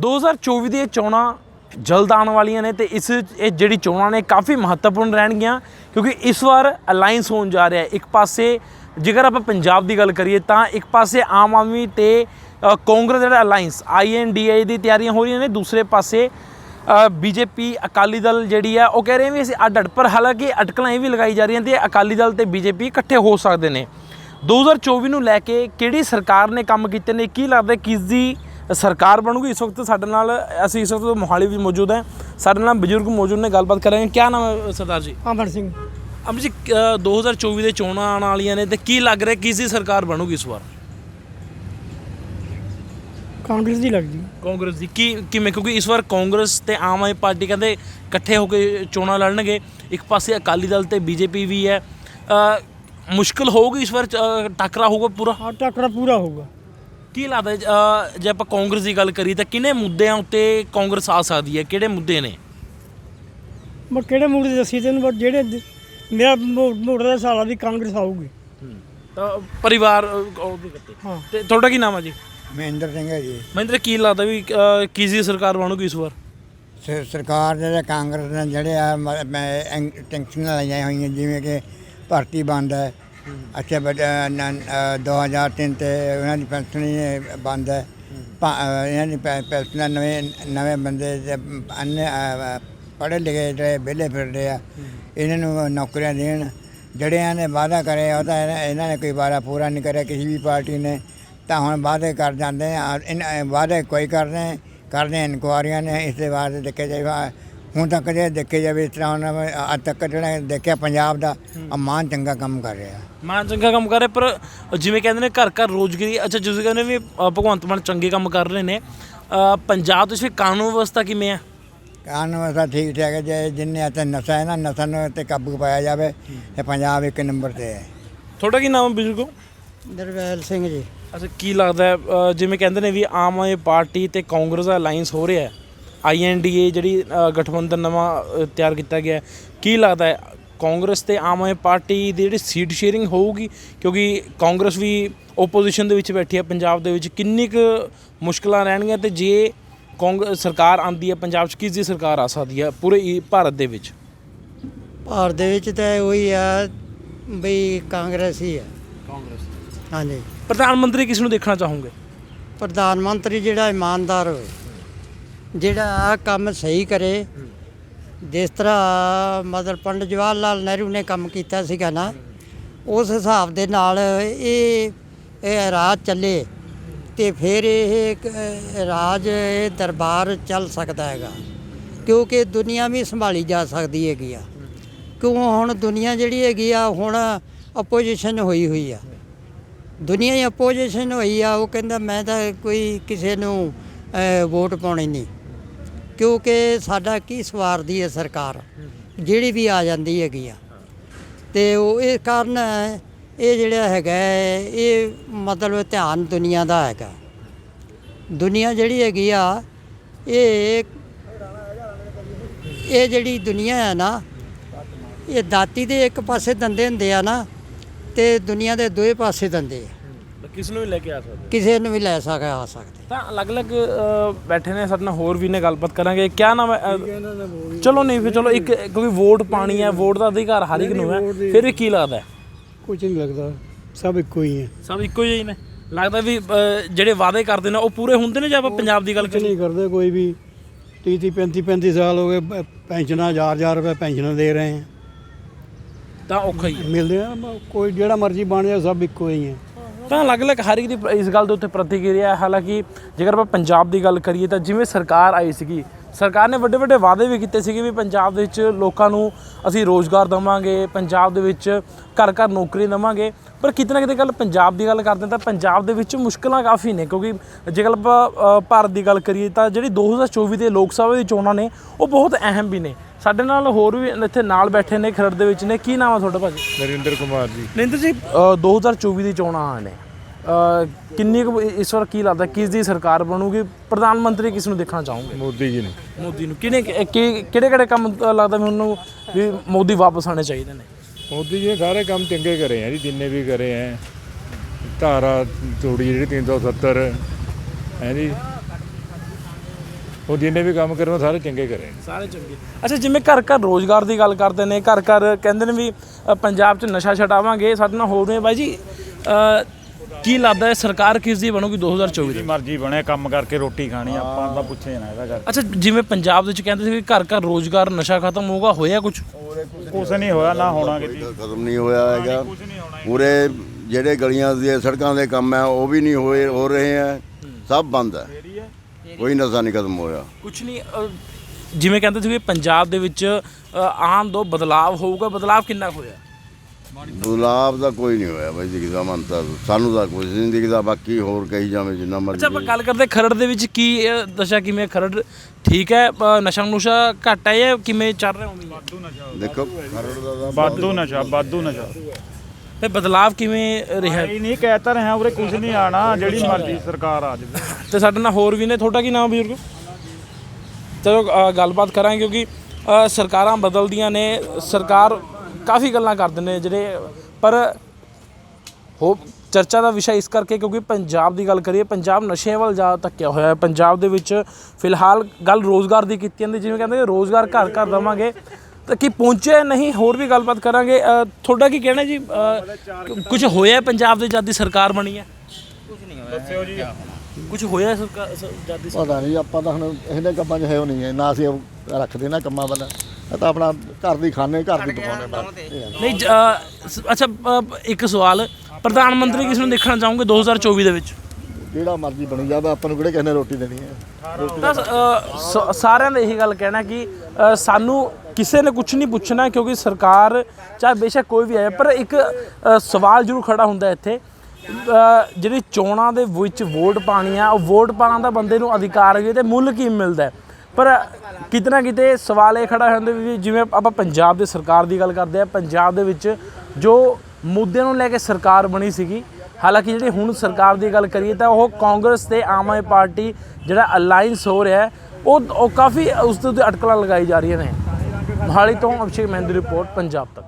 2024 ਦੀਆਂ ਚੋਣਾਂ ਜਲਦ ਆਉਣ ਵਾਲੀਆਂ ਨੇ ਤੇ ਇਸ ਇਹ ਜਿਹੜੀ ਚੋਣਾਂ ਨੇ ਕਾਫੀ ਮਹੱਤਵਪੂਰਨ ਰਹਿਣਗੀਆਂ, ਕਿਉਂਕਿ ਇਸ ਵਾਰ ਅਲਾਈਅੰਸ ਹੋਣ ਜਾ ਰਿਹਾ ਹੈ। ਇੱਕ ਪਾਸੇ ਜੇਕਰ ਆਪਾਂ ਪੰਜਾਬ ਦੀ ਗੱਲ ਕਰੀਏ ਤਾਂ ਇੱਕ ਪਾਸੇ ਆਮ ਆਦਮੀ ਤੇ ਕਾਂਗਰਸ ਜਿਹੜਾ ਅਲਾਈਅੰਸ ਆਈਐਨਡੀਏ ਦੀ ਤਿਆਰੀਆਂ ਹੋ ਰਹੀਆਂ ਨੇ। ਦੂਸਰੇ ਪਾਸੇ ਬੀਜੇਪੀ ਅਕਾਲੀ ਦਲ ਜਿਹੜੀ ਆ, ਉਹ ਕਹਿ ਰਹੇ ਵੀ ਅਸੀਂ ਅੱਡ ਅੱਡ ਪਰ ਹਾਲਾਂਕਿ ਅਟਕਲਾਂ ਇਹ ਵੀ ਲਗਾਈ ਜਾ ਰਹੀਆਂ ਤੇ ਅਕਾਲੀ ਦਲ ਤੇ ਬੀਜੇਪੀ ਇਕੱਠੇ ਹੋ ਸਕਦੇ ਨੇ। 2024 ਨੂੰ ਲੈ ਕੇ ਕਿਹੜੀ ਸਰਕਾਰ ਨੇ ਕੰਮ ਕੀਤੇ ਨੇ, ਕੀ ਲੱਗਦਾ ਕਿਸ ਦੀ ਸਰਕਾਰ ਬਣੂਗੀ ਇਸ ਵਕਤ ਸਾਡੇ ਨਾਲ ਅਸੀਂ ਇਸ ਵਕਤ ਮੋਹਾਲੀ ਵਿੱਚ ਮੌਜੂਦ ਹਾਂ। ਸਾਡੇ ਨਾਲ ਬਜ਼ੁਰਗ ਮੌਜੂਦ ਨੇ ਗੱਲਬਾਤ ਕਰਾਂਗੇ। ਕੀ ਨਾਮ ਹੈ ਸਰਦਾਰ ਜੀ? ਅਮਰ ਸਿੰਘ। ਅਮਰ ਜੀ ਅ, 2024 ਦੇ ਚੋਣਾਂ ਆਉਣ ਵਾਲੀਆਂ ਨੇ ਤੇ ਕੀ ਲੱਗ ਰਿਹਾ ਕਿਸ ਦੀ ਸਰਕਾਰ ਬਣੂਗੀ ਇਸ ਵਾਰ? ਕਾਂਗਰਸ ਦੀ ਲੱਗਦੀ। ਕਾਂਗਰਸ ਦੀ। ਕੀ ਕਿਵੇਂ? ਕਿਉਂਕਿ ਇਸ ਵਾਰ ਕਾਂਗਰਸ ਤੇ ਆਮ ਆਦਮੀ ਪਾਰਟੀ ਕਹਿੰਦੇ ਇਕੱਠੇ ਹੋ ਕੇ ਚੋਣਾਂ ਲੜਨਗੇ। ਇੱਕ ਪਾਸੇ ਅਕਾਲੀ ਦਲ ਤੇ ਬੀਜੇਪੀ ਵੀ ਹੈ। ਮੁਸ਼ਕਲ ਹੋਊਗੀ ਇਸ ਵਾਰ ਟੱਕਰਾ ਹੋਊਗਾ ਪੂਰਾ? ਹਾਂ ਟੱਕਰਾ ਪੂਰਾ ਹੋਊਗਾ। ਕੀ ਲੱਗਦਾ ਜੇ ਆਪਾਂ ਕਾਂਗਰਸ ਦੀ ਗੱਲ ਕਰੀਏ ਤਾਂ ਕਿਹਨੇ ਮੁੱਦਿਆਂ ਉੱਤੇ ਕਾਂਗਰਸ ਆ ਸਕਦੀ ਹੈ? ਕਿਹੜੇ ਮੁੱਦੇ ਨੇ? ਮੈਂ ਕਿਹੜੇ ਮੂਡ ਦੇ ਦੱਸੀ ਤੈਨੂੰ but ਜਿਹੜੇ ਦ- ਮੇਰਾ ਮੂਡ ਦਾ ਸਾਲਾ ਵੀ ਕਾਂਗਰਸ ਆਊਗੀ। ਤਾਂ ਪਰਿਵਾਰ ਅ, ਉਹ ਵੀ ਕਰਦੇ ਹਾਂ। ਤੇ ਤੁਹਾਡਾ ਕੀ ਨਾਮ ਹੈ ਜੀ? ਮਹਿੰਦਰ ਸਿੰਘ ਹੈ ਜੀ। ਮਹਿੰਦਰ ਕੀ ਲੱਗਦਾ ਵੀ ਅ, ਕਿਸ ਦੀ ਸਰਕਾਰ ਬਣੂਗੀ ਇਸ ਵਾਰ? ਸ- ਸਰਕਾਰ ਜਿਹੜੇ ਕਾਂਗਰਸ ਨੇ ਜਿਹੜੇ ਆ ਮ- ਮੈਂ ਐਂ- ਲਾਈਆਂ ਹੋਈਆਂ ਜਿਵੇਂ ਕਿ ਭਰਤੀ ਬੰਦ ਹੈ ਅੱਛਾ, ਬਟ 2003 ਤੇ ਉਹਨਾਂ ਦੀ ਪੈਨਸ਼ਨ ਹੀ ਬੰਦ ਹੈ। ਭਾ- ਇਹਨਾਂ ਦੀ ਪੈ- ਪੈਨਸ਼ਨਾਂ ਨਵੇਂ ਨਵੇਂ ਬੰਦੇ ਜੇ ਅੰਨੇ ਪੜ੍ਹੇ ਲਿਖੇ ਜਿਹੜੇ ਵਿਹਲੇ ਫਿਰਦੇ ਆ, ਇਹਨਾਂ ਨੂੰ ਨੌਕਰੀਆਂ ਦੇਣ। ਜਿਹੜਿਆਂ ਨੇ ਵਾਅਦਾ ਕਰੇ ਉਹ ਤਾਂ ਇਹਨਾਂ- ਇਹਨਾਂ ਨੇ ਕੋਈ ਵਾਅਦਾ ਪੂਰਾ ਨਹੀਂ ਕਰਿਆ, ਕਿਸੇ ਵੀ ਪਾਰਟੀ ਨੇ। ਤਾਂ ਹੁਣ ਵਾਅਦੇ ਕਰ ਜਾਂਦੇ ਆ ਵਾਅਦੇ ਕੋਈ ਕਰਦੇ ਕਰਦੇ ਇਨਕੁਆਰੀਆਂ ਨੇ, ਇਸ ਦੇ ਬਾਅਦ ਦੇਖਿਆ ਜਾਏਗਾ ਹੁਣ ਤੱਕ ਜੇ ਦੇਖਿਆ ਜਾਵੇ ਇਸ ਤਰ੍ਹਾਂ ਹੁਣ ਅੱਜ ਤੱਕ ਜਿਹੜਾ ਦੇਖਿਆ ਪੰਜਾਬ ਦਾ ਅਮਾਨ ਚੰਗਾ ਕੰਮ ਕਰ ਰਿਹਾ। ਮਾਨ ਚੰਗਾ ਕੰਮ ਕਰ ਰਿਹਾ ਪਰ ਜਿਵੇਂ ਕਹਿੰਦੇ ਨੇ ਘਰ ਘਰ ਰੋਜ਼ਗਾਰੀ ਅੱਛਾ ਤੁਸੀਂ ਕਹਿੰਦੇ ਵੀ ਅ, ਭਗਵੰਤ ਮਾਨ ਚੰਗੇ ਕੰਮ ਕਰ ਰਹੇ ਨੇ ਅ, ਪੰਜਾਬ ਦੇ ਵਿੱਚ ਕਾਨੂੰਨ ਵਿਵਸਥਾ ਕਿਵੇਂ ਆ? ਕਾਨੂੰਨ ਵਸਾ ਠੀਕ ਠਾਕ ਹੈ ਜੇ ਜਿੰਨੇ ਅਤੇ ਨਸ਼ਾ ਹੈ ਨਾ ਨਸ਼ਾ ਨੂੰ ਤੇ ਕਾਬੂ ਪਾਇਆ ਜਾਵੇ ਤੇ ਪੰਜਾਬ ਇੱਕ ਨੰਬਰ ਤੇ ਹੈ। ਤੁਹਾਡਾ ਕੀ ਨਾਮ ਹੈ ਬਜ਼ੁਰਗੋ ਦਰਵੈਲ ਸਿੰਘ ਜੀ। ਅੱਛਾ ਕੀ ਲੱਗਦਾ ਹੈ, ਅ, ਜਿਵੇਂ ਕਹਿੰਦੇ ਨੇ ਵੀ ਆਮ ਆਦਮੀ ਪਾਰਟੀ ਤੇ ਕਾਂਗਰਸ ਦਾ ਅਲਾਈਅੰਸ ਹੋ ਰਿਹਾ ਹੈ ਆਈਐਨਡੀਏ ਜਿਹੜੀ ਅ, ਗਠਬੰਧਨ ਨਵਾਂ ਤਿਆਰ ਕੀਤਾ ਗਿਆ। ਕੀ ਲੱਗਦਾ ਹੈ ਕਾਂਗਰਸ ਤੇ ਆਮ ਆਦਮੀ ਪਾਰਟੀ ਦੀ ਜਿਹੜੀ ਸੀਟ ਸ਼ੇਅਰਿੰਗ ਹੋਊਗੀ? ਕਿਉਂਕਿ ਕਾਂਗਰਸ ਵੀ ਓਪੋਜੀਸ਼ਨ ਦੇ ਵਿੱਚ ਬੈਠੀ ਹੈ ਪੰਜਾਬ ਦੇ ਵਿੱਚ ਕਿੰਨੀ ਕੁ ਮੁਸ਼ਕਲਾਂ ਰਹਿਣਗੀਆਂ ਤੇ ਜੇ ਕਾਂਗਰਸ ਸਰਕਾਰ ਆਂਦੀ ਹੈ ਪੰਜਾਬ 'ਚ ਕਿਸ ਦੀ ਸਰਕਾਰ ਆ ਸਕਦੀ ਹੈ ਪੂਰੇ ਭਾਰਤ ਦੇ ਵਿੱਚ? ਭਾਰਤ ਦੇ ਵਿੱਚ ਤਾਂ ਉਹੀ ਆ ਬਈ ਕਾਂਗਰਸ ਹੀ ਆ। ਕਾਂਗਰਸ। ਹਾਂਜੀ। ਪ੍ਰਧਾਨ ਮੰਤਰੀ ਕਿਸ ਨੂੰ ਦੇਖਣਾ ਚਾਹੋਗੇ? ਪ੍ਰਧਾਨ ਮੰਤਰੀ ਜਿਹੜਾ ਇਮਾਨਦਾਰ ਹੋਵੇ। ਜਿਹੜਾ ਆ ਕੰਮ ਸਹੀ ਕਰੇ। ਜਿਸ ਤਰ੍ਹਾਂ ਮਤਲਬ ਪੰਡਿਤ ਜਵਾਹਰ ਲਾਲ ਨਹਿਰੂ ਨੇ ਕੰਮ ਕੀਤਾ ਸੀਗਾ ਨਾ, ਉਸ ਹਿਸਾਬ ਦੇ ਨਾਲ ਇਹ ਇਹ ਰਾਜ ਚੱਲੇ ਤੇ ਫਿਰ ਇਹ ਰਾਜ, ਇਹ ਦਰਬਾਰ ਚੱਲ ਸਕਦਾ ਹੈਗਾ। ਕਿਉਂਕਿ ਦੁਨੀਆ ਵੀ ਸੰਭਾਲੀ ਜਾ ਸਕਦੀ ਹੈਗੀ ਆ। ਕਿਉਂ ਹੁਣ ਦੁਨੀਆ ਜਿਹੜੀ ਹੈਗੀ ਆ, ਹੁਣ ਆਪੋਜੀਸ਼ਨ ਹੋਈ ਹੋਈ ਆ। ਦੁਨੀਆ ਹੀ ਆਪੋਜੀਸ਼ਨ ਹੋਈ ਆ, ਉਹ ਕਹਿੰਦਾ ਮੈਂ ਤਾਂ ਕੋਈ ਕਿਸੇ ਨੂੰ ਵੋਟ ਪਾਉਣੀ ਨਹੀਂ। ਕਿਉਂਕਿ ਸਾਡਾ ਕੀ ਸਵਾਰਦੀ ਹੈ ਸਰਕਾਰ, ਜਿਹੜੀ ਵੀ ਆ ਜਾਂਦੀ ਹੈਗੀ ਆ। ਤੇ ਉਹ ਇਹ ਕਾਰਨ ਇਹ ਜਿਹੜਾ ਹੈਗਾ ਇਹ ਮਤਲਬ ਧਿਆਨ ਦੁਨੀਆ ਦਾ ਹੈਗਾ। ਦੁਨੀਆ ਜਿਹੜੀ ਹੈਗੀ ਆ, ਇਹ ਇਹ ਜਿਹੜੀ ਦੁਨੀਆ ਹੈ ਨਾ, ਇਹ ਦਾਤੀ ਦੇ ਇੱਕ ਪਾਸੇ ਦੰਦੇ ਹੁੰਦੇ ਆ ਨਾ, ਤੇ ਦੁਨੀਆ ਦੇ ਦੋਏ ਪਾਸੇ ਦੰਦੇ ਆ। ਕਿਸ ਨੂੰ ਵੀ ਲੈ ਕੇ ਆ ਸਕਦੇ? ਕਿਸੇ ਨੂੰ ਵੀ ਲੈ ਸਕਦਾ ਆ ਸਕਦੇ। ਤਾਂ ਅਲੱਗ-ਅਲੱਗ ਅ, ਬੈਠੇ ਨੇ ਸਾਡੇ ਨਾਲ ਹੋਰ ਵੀ ਨੇ ਗੱਲਬਾਤ ਕਰਾਂਗੇ। ਕੀ ਨਾਮ ਹੈ? ਅ, ਚਲੋ ਨਹੀਂ ਫਿਰ ਚਲੋ ਇੱਕ ਕਿਉਂਕਿ ਵੋਟ ਪਾਣੀ ਹੈ ਵੋਟ ਦਾ ਅਧਿਕਾਰ ਹਰ ਇੱਕ ਨੂੰ ਹੈ। ਫਿਰ ਵੀ ਕੀ ਲੱਗਦਾ? ਹੈ? ਕੁਝ ਨਹੀਂ ਲੱਗਦਾ। ਸਭ ਇੱਕੋ ਹੀ ਹੈ। ਸਭ ਇੱਕੋ ਜਿਹੇ ਹੀ ਨੇ। ਲੱਗਦਾ ਵੀ ਅ, ਜਿਹੜੇ ਵਾਅਦੇ ਕਰਦੇ ਨੇ ਉਹ ਪੂਰੇ ਹੁੰਦੇ ਨੇ ਜੇ ਆਪਾਂ ਪੰਜਾਬ ਦੀ ਗੱਲ ਕੁਝ ਕਰੀਏ? ਨਹੀਂ ਕਰਦੇ ਕੋਈ ਵੀ 30 30 35 35 ਸਾਲ ਹੋ ਗਏ ਪ- ਪੈਨਸ਼ਨਾਂ ਹਜ਼ਾਰ ਹਜ਼ਾਰ ਰੁਪਏ ਪੈਨਸ਼ਨਾਂ ਦੇ ਰਹੇ ਹੈ। ਤਾਂ ਔਖਾ ਹੀ ਹੈ। ਮਿਲਦੇ ਆ ਮ- ਕੋਈ ਜਿਹੜਾ ਮਰਜ਼ੀ ਬਣ ਜਾਏ ਸਭ ਇੱਕੋ ਹੀ ਹੈ। ਤਾਂ ਅਲੱਗ-ਅਲੱਗ ਹਰ ਇੱਕ ਦੀ ਇਸ ਗੱਲ ਦੇ ਉੱਤੇ ਪ੍ਰਤੀਕਿਰਿਆ ਹੈ। ਹਾਲਾਂਕਿ ਜੇਕਰ ਆਪਾਂ ਪੰਜਾਬ ਦੀ ਗੱਲ ਕਰੀਏ ਤਾਂ ਜਿਵੇਂ ਸਰਕਾਰ ਆਈ ਸੀਗੀ, ਸਰਕਾਰ ਨੇ ਵੱਡੇ-ਵੱਡੇ ਵਾਅਦੇ ਵੀ ਕੀਤੇ ਸੀਗੇ ਵੀ ਪੰਜਾਬ ਦੇ ਵਿੱਚ ਲੋਕਾਂ ਨੂੰ ਅਸੀਂ ਰੋਜ਼ਗਾਰ ਦੇਵਾਂਗੇ, ਪੰਜਾਬ ਦੇ ਵਿੱਚ ਘਰ-ਘਰ ਨੌਕਰੀ ਦੇਵਾਂਗੇ। ਪਰ ਕਿਤੇ ਨਾ ਕਿਤੇ ਗੱਲ ਪੰਜਾਬ ਦੀ ਗੱਲ ਕਰਦੇ ਹਾਂ ਤਾਂ ਪੰਜਾਬ ਦੇ ਵਿੱਚ ਮੁਸ਼ਕਲਾਂ ਕਾਫੀ ਨੇ ਕਿਉਂਕਿ ਜੇਕਰ ਆਪਾਂ ਭਾਰਤ ਦੀ ਗੱਲ ਕਰੀਏ ਤਾਂ ਜਿਹੜੀ 2024 ਦੇ ਲੋਕ ਸਭਾ ਦੀ ਚੋਣਾਂ ਨੇ, ਉਹ ਬਹੁਤ ਅਹਿਮ ਵੀ ਨੇ। ਸਾਡੇ ਨਾਲ ਹੋਰ ਵੀ ਇੱਥੇ ਨਾਲ ਬੈਠੇ ਨੇ ਖਰੜ ਦੇ ਵਿੱਚ ਨੇ। ਕੀ ਨਾਮ ਆ ਤੁਹਾਡਾ ਭਾਜੀ? ਨਰਿੰਦਰ ਕੁਮਾਰ ਜੀ। ਨਿੰਦਰ ਜੀ ਅ, 2024 ਦੀ ਚੋਣਾਂ ਆ ਨੇ। ਕਿੰਨੀ ਕੁ ਇਸ ਵਾਰ ਕੀ ਲੱਗਦਾ ਕਿਸ ਦੀ ਸਰਕਾਰ ਬਣੂਗੀ? ਪ੍ਰਧਾਨ ਮੰਤਰੀ ਕਿਸ ਨੂੰ ਦੇਖਣਾ ਚਾਹੋਗੇ? ਮੋਦੀ ਜੀ ਨੇ। ਮੋਦੀ ਨੂੰ। ਕਿਹਨੇ ਕਿਹੜੇ ਕਿਹੜੇ ਕੰਮ ਲੱਗਦਾ ਮੈਨੂੰ ਵੀ ਮੋਦੀ ਵਾਪਸ ਆਣੇ ਚਾਹੀਦੇ ਨੇ? ਮੋਦੀ ਜੀ ਸਾਰੇ ਕੰਮ ਚੰਗੇ ਕਰੇ ਆ ਜੀ ਜਿੰਨੇ ਵੀ ਕਰੇ ਆ। ਧਾਰਾ ਤੋੜੀ ਜਿਹੜੀ 370 ਹੈ ਜੀ। ਉਹ ਜਿੰਨੇ ਵੀ ਕੰਮ ਕਰੇ ਉਹ ਸਾਰੇ ਚੰਗੇ ਕਰੇ ਸਾਰੇ ਚੰਗੇ। ਅੱਛਾ ਜਿਵੇਂ ਘਰ ਘਰ ਰੋਜ਼ਗਾਰ ਦੀ ਗੱਲ ਕਰਦੇ ਨੇ ਘਰ ਘਰ ਕਹਿੰਦੇ ਨੇ ਵੀ ਅ, ਪੰਜਾਬ 'ਚ ਨਸ਼ਾ ਛਡਾਵਾਂਗੇ ਸਾਡੇ ਨਾਲ ਹੋਰ ਨੇ। ਬਾਈ ਜੀ ਅ, ਕੀ ਲੱਗਦਾ ਹੈ ਸਰਕਾਰ ਕਿਸ ਦੀ ਬਣੂਗੀ 2024 ਦੀ ਦੀ? ਮਰਜ਼ੀ ਬਣੇ ਕੰਮ ਕਰਕੇ ਰੋਟੀ ਖਾਣੀ ਆਪਾਂ ਤਾਂ ਪੁੱਛੇ ਨਾ ਇਹਦਾ ਕਰ ਅੱਛਾ ਜਿਵੇਂ ਪੰਜਾਬ ਦੇ ਵਿੱਚ ਕਹਿੰਦੇ ਸੀ ਵੀ ਘਰ ਘਰ ਰੋਜ਼ਗਾਰ ਨਸ਼ਾ ਖਤਮ ਹੋਊਗਾ ਹੋਇਆ ਕੁਝ ਕੁਛ ਨਹੀਂ ਹੋਇਆ ਨਾ ਹੋਣਾ ਕਿਤੇ। ਖਤਮ ਨਹੀਂ ਹੋਇਆ ਹੈਗਾ। ਪੂਰੇ ਜਿਹੜੇ ਗਲੀਆਂ ਦੇ ਸੜਕਾਂ ਦੇ ਕੰਮ ਹੈ ਉਹ ਵੀ ਨਹੀਂ ਹੋਏ ਹੋ ਰਹੇ ਹੈ। ਸਭ ਬੰਦ ਹੈ। ਕੋਈ ਨਸ਼ਾ ਨਹੀਂ ਖਤਮ ਹੋਇਆ। ਕੁਝ ਨਹੀਂ ਜਿਵੇਂ ਕਹਿੰਦੇ ਸੀ ਵੀ ਪੰਜਾਬ ਦੇ ਵਿੱਚ ਅ, ਆਉਣ ਦੋ ਬਦਲਾਵ ਹੋਊਗਾ। ਬਦਲਾਵ ਕਿੰਨਾ ਕੁ ਹੋਇਆ? ਬਦਲਾਵ ਦਾ ਕੋਈ ਨਹੀਂ ਹੋਇਆ ਬਾਈ ਮਨ ਤਾਂ ਸਾਨੂੰ ਤਾਂ ਕੁਝ ਨਹੀਂ ਦਿਖਦਾ। ਬਾਕੀ ਹੋਰ ਕਹੀ ਜਾਵੇਂ ਜਿੰਨਾ ਅੱਛਾ ਆਪਾਂ ਮਰਜ਼ੀ ਗੱਲ ਕਰਦੇ ਖਰੜ ਦੇ ਵਿੱਚ ਕੀ ਦਸ਼ਾ ਕਿਵੇਂ ਖਰੜ ਠੀਕ ਹੈ ਨਸ਼ਾ ਨੁਸ਼ਾ ਘੱਟ ਹੈ ਜਾਂ ਕਿਵੇਂ ਚੱਲ ਰਿਹਾ ਉਵੇਂ ਦੇਖੋ ਖਰੜ ਦਾ ਤਾਂ ਬਾਦੂ ਨਸ਼ਾ ਬਾਦੂ ਨਸ਼ਾ। ਤੇ ਬਦਲਾਵ ਕਿਵੇਂ ਰਿਹਾ? ਇਹ ਨਹੀਂ ਕਹਿਤਾ ਰਿਹਾ ਉਰੇ ਕੁਝ ਨਹੀਂ ਆਣਾ ਜਿਹੜੀ ਮਰਜ਼ੀ ਸਰਕਾਰ ਆ ਜਾਵੇ। ਤੇ ਸਾਡੇ ਨਾਲ ਹੋਰ ਵੀ ਨੇ ਤੁਹਾਡਾ ਕੀ ਨਾਮ ਬਜ਼ੁਰਗ? ਚਲੋ ਅ, ਗੱਲਬਾਤ ਕਰਾਂਗੇ ਕਿਉਂਕਿ ਅ, ਸਰਕਾਰਾਂ ਬਦਲਦੀਆਂ ਨੇ ਸਰਕਾਰ ਕਾਫੀ ਗੱਲਾਂ ਕਰਦੇ ਨੇ ਜਿਹੜੇ ਪਰ ਹੋ ਚਰਚਾ ਦਾ ਵਿਸ਼ਾ ਇਸ ਕਰਕੇ ਕਿਉਂਕਿ ਪੰਜਾਬ ਦੀ ਗੱਲ ਕਰੀਏ ਪੰਜਾਬ ਨਸ਼ਿਆਂ ਵੱਲ ਜ਼ਿਆਦਾ ਧੱਕਿਆ ਹੋਇਆ ਹੈ। ਪੰਜਾਬ ਦੇ ਵਿੱਚ ਫਿਲਹਾਲ ਗੱਲ ਰੋਜ਼ਗਾਰ ਦੀ ਕੀਤੀ ਜਾਂਦੀ ਜਿਵੇਂ ਕਹਿੰਦੇ ਰੋਜ਼ਗਾਰ ਘਰ ਘਰ ਦਵਾਂਗੇ। ਤਾਂ ਕੀ ਪਹੁੰਚਿਆ ਨਹੀਂ ਹੋਰ ਵੀ ਗੱਲਬਾਤ ਕਰਾਂਗੇ। ਤੁਹਾਡਾ ਕੀ ਕਹਿਣਾ ਜੀ? ਕੁਝ ਹੋਇਆ ਪੰਜਾਬ ਦੇ ਜਦ ਦੀ ਸਰਕਾਰ ਬਣੀ ਹੈ? ਦੱਸਿਓ ਜੀ। ਕੁਝ ਹੋਇਆ ਸਰਕਾਰ ਜਦ ਦੀ ਪਤਾ ਨਹੀਂ ਆਪਾਂ ਤਾਂ ਹੁਣ ਇਹਦੇ ਕੰਮਾਂ 'ਚ ਹੈ ਉਹ ਨਹੀਂ ਹੈ ਨਾ ਅਸੀਂ ਰੱਖਦੇ ਨਾ ਕੰਮਾਂ ਵੱਲ। ਇਹ ਤਾਂ ਆਪਣਾ ਘਰ ਦੀ ਖਾਣੇ ਘਰ ਦੀ ਪਕਾਉਣੇ ਬਸ। ਨਹੀਂ ਅੱਛਾ ਇੱਕ ਸਵਾਲ। ਪ੍ਰਧਾਨ ਮੰਤਰੀ ਕਿਸ ਨੂੰ ਦੇਖਣਾ ਚਾਹੋਗੇ 2024 ਦੇ ਵਿੱਚ? ਜਿਹੜਾ ਮਰਜ਼ੀ ਬਣੀ ਜਾਵੇ ਆਪਾਂ ਨੂੰ ਕਿਹੜੇ ਨੇ ਰੋਟੀ ਦੇਣੀ ਹੈ? ਸਾਰਿਆਂ ਨੇ ਇਹੀ ਗੱਲ ਕਹਿਣਾ ਕਿ ਸਾਨੂੰ ਕਿਸੇ ਨੇ ਕੁਝ ਨਹੀਂ ਪੁੱਛਣਾ ਕਿਉਂਕਿ ਸਰਕਾਰ ਚਾਹੇ ਬੇਸ਼ੱਕ ਕੋਈ ਵੀ ਆਏ, ਪਰ ਇੱਕ ਸਵਾਲ ਜ਼ਰੂਰ ਖੜਾ ਹੁੰਦਾ ਇੱਥੇ। ਜਿਹੜੀ ਚੋਣਾਂ ਦੇ ਵਿੱਚ ਵੋਟ ਪਾਣੀ ਆ, ਉਹ ਵੋਟ ਪਾਉਣ ਦਾ ਬੰਦੇ ਨੂੰ ਅਧਿਕਾਰ ਵੀ ਤੇ ਮੁੱਲ ਕੀ ਮਿਲਦਾ ਪਰ ਕਿਤੇ ਨਾ ਕਿਤੇ ਸਵਾਲ ਇਹ ਖੜਾ ਹੁੰਦਾ ਵੀ ਜਿਵੇਂ ਆਪਾਂ ਪੰਜਾਬ ਦੇ ਸਰਕਾਰ ਦੀ ਗੱਲ ਕਰਦੇ ਆ, ਪੰਜਾਬ ਦੇ ਵਿੱਚ ਜੋ ਮੁੱਦੇ ਨੂੰ ਲੈ ਕੇ ਸਰਕਾਰ ਬਣੀ ਸੀਗੀ, ਹਾਲਾਂਕਿ ਜਿਹੜੀ ਹੁਣ ਸਰਕਾਰ ਦੀ ਗੱਲ ਕਰੀਏ ਤਾਂ ਉਹ ਕਾਂਗਰਸ ਤੇ ਆਮ ਆਦਮੀ ਪਾਰਟੀ ਜਿਹੜਾ ਅਲਾਈਅੰਸ ਹੋ ਰਿਹਾ ਉਹ ਉਹ ਕਾਫੀ ਉਸ ਦੇ ਉੱਤੇ ਅਟਕਲਾਂ ਲਗਾਈ ਜਾ ਰਹੀਆਂ ਨੇ। ਮੋਹਾਲੀ ਤੋਂ ਅਭਿਸ਼ੇਕ ਮਹਿੰਦੀ ਰਿਪੋਰਟ ਪੰਜਾਬ ਤੱਕ।